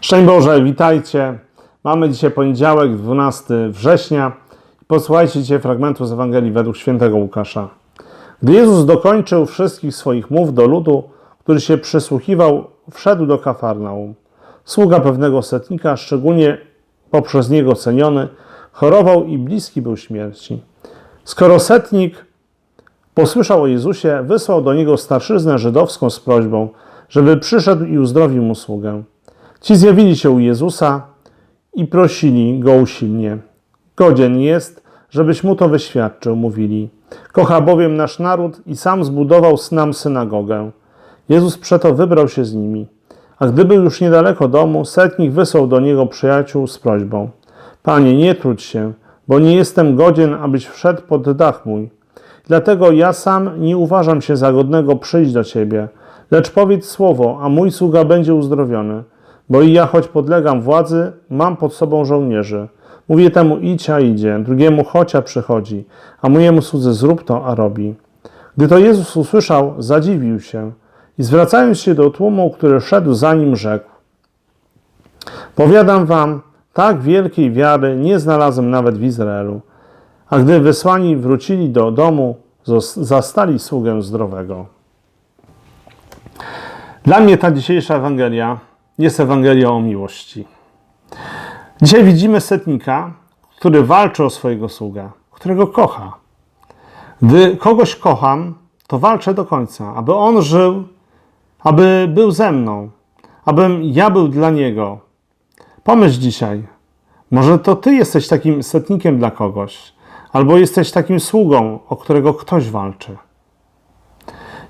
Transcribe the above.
Szczęść Boże, witajcie. Mamy dzisiaj poniedziałek, 12 września. Posłuchajcie dzisiaj fragmentu z Ewangelii według świętego Łukasza. Gdy Jezus dokończył wszystkich swoich mów do ludu, który się przysłuchiwał, wszedł do Kafarnaum. Sługa pewnego setnika, szczególnie poprzez niego ceniony, chorował i bliski był śmierci. Skoro setnik posłyszał o Jezusie, wysłał do niego starszyznę żydowską z prośbą, żeby przyszedł i uzdrowił mu sługę. Ci zjawili się u Jezusa i prosili go usilnie. Godzien jest, żebyś mu to wyświadczył, mówili. Kocha bowiem nasz naród i sam zbudował nam synagogę. Jezus przeto wybrał się z nimi. A gdy był już niedaleko domu, setnik wysłał do niego przyjaciół z prośbą. Panie, nie trudź się, bo nie jestem godzien, abyś wszedł pod dach mój. Dlatego ja sam nie uważam się za godnego przyjść do Ciebie, lecz powiedz słowo, a mój sługa będzie uzdrowiony. Bo i ja, choć podlegam władzy, mam pod sobą żołnierzy. Mówię temu idź, a idzie, drugiemu chodź, a przychodzi, a mojemu słudze zrób to, a robi. Gdy to Jezus usłyszał, zadziwił się i zwracając się do tłumu, który szedł za nim, rzekł: Powiadam wam, tak wielkiej wiary nie znalazłem nawet w Izraelu. A gdy wysłani wrócili do domu, zastali sługę zdrowego. Dla mnie ta dzisiejsza Ewangelia jest Ewangelią o miłości. Dzisiaj widzimy setnika, który walczy o swojego sługę, którego kocha. Gdy kogoś kocham, to walczę do końca, aby on żył, aby był ze mną, abym ja był dla niego. Pomyśl dzisiaj, może to ty jesteś takim setnikiem dla kogoś, albo jesteś takim sługą, o którego ktoś walczy.